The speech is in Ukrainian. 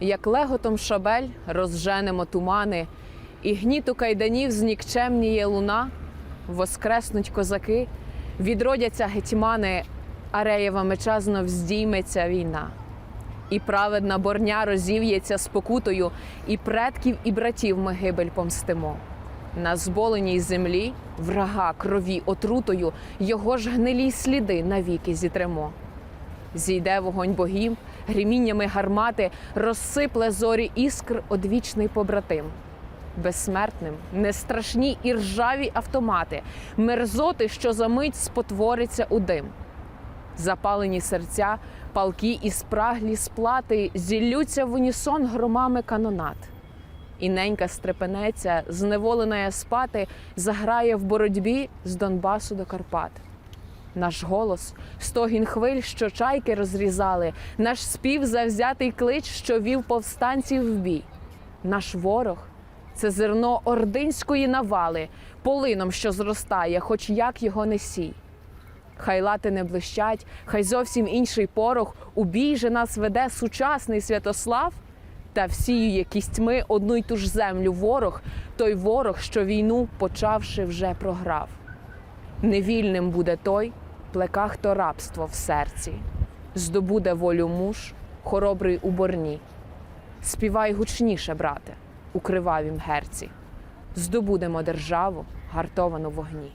як леготом шабель розженемо тумани, і гніту кайданів знікчемніє луна, воскреснуть козаки, відродяться гетьмани, ареєва меча знов здійметься війна. І праведна борня розів'ється спокутою, і предків, і братів ми гибель помстимо. На зболеній землі врага крові отрутою, його ж гнилі сліди навіки зітремо. Зійде вогонь богів, гриміннями гармати, розсипле зорі іскр одвічний побратим. Безсмертним, нестрашні і ржаві автомати, мерзоти, що за мить спотвориться у дим. Запалені серця, палки і спраглі сплати зіллються в унісон громами канонат. І ненька стрепенеться, зневолена спати, заграє в боротьбі з Донбасу до Карпат. Наш голос стогін хвиль, що чайки розрізали, наш спів завзятий клич, що вів повстанців в бій. Наш ворог це зерно ординської навали, полином, що зростає, хоч як його не сій. Хай лати не блищать, хай зовсім інший порох, у бій же нас веде сучасний Святослав, та всіює кістьми одну й ту ж землю ворог, той ворог, що війну, почавши, вже програв. Невільним буде той, плеках то рабство в серці, здобуде волю муж, хоробрий у борні. Співай гучніше, брате, у кривавім герці. Здобудемо державу, гартовану вогні.